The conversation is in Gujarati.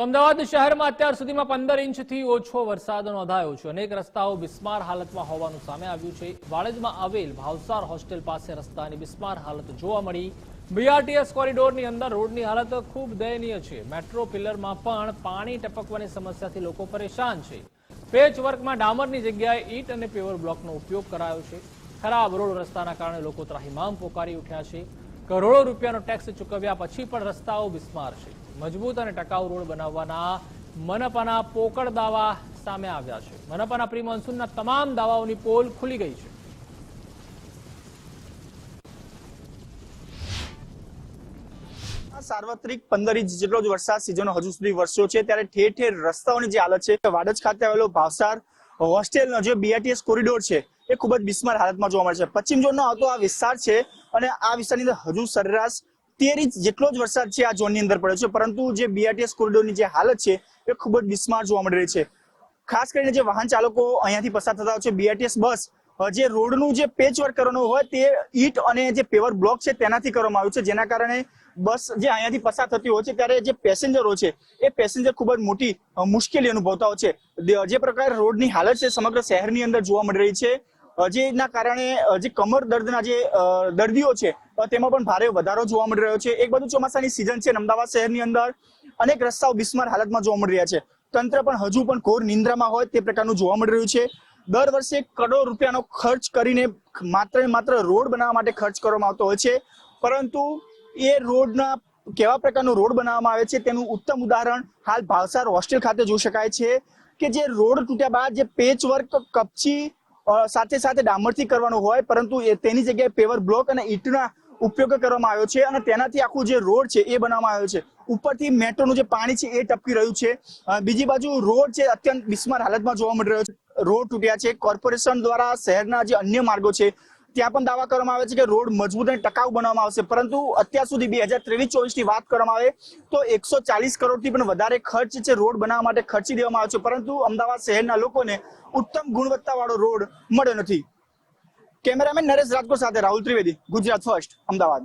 તો અમદાવાદ શહેરમાં અત્યાર સુધીમાં પંદર ઇંચથી ઓછો વરસાદ નોંધાયો છે. અનેક રસ્તાઓ બિસ્માર હાલતમાં હોવાનું સામે આવ્યું છે. વાડજમાં આવેલ ભાવસાર હોસ્ટેલ પાસે રસ્તાની બિસ્માર હાલત જોવા મળી. બીઆરટીએસ કોરિડોરની અંદર રોડની હાલત ખૂબ દયનીય છે. મેટ્રો પિલરમાં પણ પાણી ટપકવાની સમસ્યાથી લોકો પરેશાન છે. પેચ વર્કમાં ડામરની જગ્યાએ ઈટ અને પેવર બ્લોકનો ઉપયોગ કરાયો છે. ખરાબ રોડ રસ્તાના કારણે લોકો ત્રાહિમામ પોકારી ઉઠ્યા છે. કરોડો રૂપિયાનો ટેક્સ ચૂકવ્યા પછી પણ રસ્તાઓ બિસ્માર છે. મજબૂત અને ટકાઉ રોડ બનાવવાના મનપાના પોકળ દાવા સામે આવ્યા છે. મનપાના પ્રી મોન્સૂનના તમામ દાવાઓની પોલ ખુલી ગઈ છે. સાર્વત્રિક પંદર ઇંચ જેટલો જ વરસાદ સિઝન હજુ સુધી વરસ્યો છે. ત્યારે ઠેર ઠેર રસ્તાઓની જે હાલત છે, વાડજ ખાતે આવેલો ભાવસાર હોસ્ટેલનો જે બીઆરટીએસ કોરિડોર છે, એ ખૂબ જ બિસ્માર હાલતમાં જોવા મળે છે. પશ્ચિમ ઝોનનો આવતો આ વિસ્તાર છે અને આ વિસ્તારની અંદર હજુ સરેરાશ તેર ઇંચ જેટલો જ વરસાદ છે આ ઝોનની અંદર પડ્યો છે. પરંતુ જે બીઆરટીએસ કોરિડોરની જે હાલત છે, એ ખૂબ જ બિસ્માર જોવા મળી રહી છે. ખાસ કરીને જે વાહન ચાલકો અહીંયાથી પસાર થતા હોય છે બીઆરટીએસ બસ જે રોડનું જે પેચ વર્ક કરવાનું હોય તે ઈટ અને જે પેવર બ્લોક છે તેનાથી કરવામાં આવ્યું છે. જેના કારણે બસ જે અહીંયાથી પસાર થતી હોય છે, ત્યારે જે પેસેન્જરો છે, એ પેસેન્જર ખૂબ જ મોટી મુશ્કેલી અનુભવતા હોય છે જે પ્રકારે રોડની હાલત છે સમગ્ર શહેરની અંદર જોવા મળી રહી છે. જેના કારણે જે કમર દર્દના જે દર્દીઓ છે તેમાં પણ ભારે વધારો જોવા મળી રહ્યો છે. એક બધું ચોમાસાની સિઝન છે અમદાવાદ શહેરની અંદર. અનેક રસ્તાઓ બિસ્માર હાલતમાં જોવા મળી રહ્યા છે. તંત્ર પણ હજુ પણ ઘોર નિંદ્રામાં હોય તે પ્રકારનું જોવા મળી રહ્યું છે. દર વર્ષે કરોડો રૂપિયાનો ખર્ચ કરીને માત્ર ને માત્ર રોડ બનાવવા માટે ખર્ચ કરવામાં આવતો હોય છે. પરંતુ એ રોડના કેવા પ્રકારનો રોડ બનાવવામાં આવે છે તેનું ઉત્તમ ઉદાહરણ હાલ ભાવસાર હોસ્ટેલ ખાતે જોઈ શકાય છે કે જે રોડ તૂટ્યા બાદ જે પેચ વર્ક કપચી સાથે સાથે ડામરથી કરવાનું હોય પરંતુ તેની જગ્યાએ પેવર બ્લોક અને ઈંટના ઉપયોગ કરવામાં આવ્યો છે અને તેનાથી આખું જે રોડ છે એ બનાવવામાં આવ્યો છે. ઉપરથી મેટ્રોનું જે પાણી છે એ ટપકી રહ્યું છે. બીજી બાજુ રોડ છે અત્યંત બિસ્માર હાલતમાં જોવા મળી રહ્યો છે. રોડ તૂટ્યા છે. કોર્પોરેશન દ્વારા શહેરના જે અન્ય માર્ગો છે, ત્યાં પણ દાવા કરવામાં આવે છે કે રોડ મજબૂત અને ટકાઉ બનાવવામાં આવશે. પરંતુ અત્યાર સુધી બે હજાર ત્રેવીસ ચોવીસની વાત કરવામાં આવે તો એકસો ચાલીસ કરોડથી પણ વધારે ખર્ચ છે રોડ બનાવવા માટે ખર્ચી દેવામાં આવ્યો છે. પરંતુ અમદાવાદ શહેરના લોકોને ઉત્તમ ગુણવત્તાવાળો રોડ મળ્યો નથી. કેમેરામેન નરેશ રાજકોટ સાથે રાહુલ ત્રિવેદી ગુજરાત ફર્સ્ટ અમદાવાદ.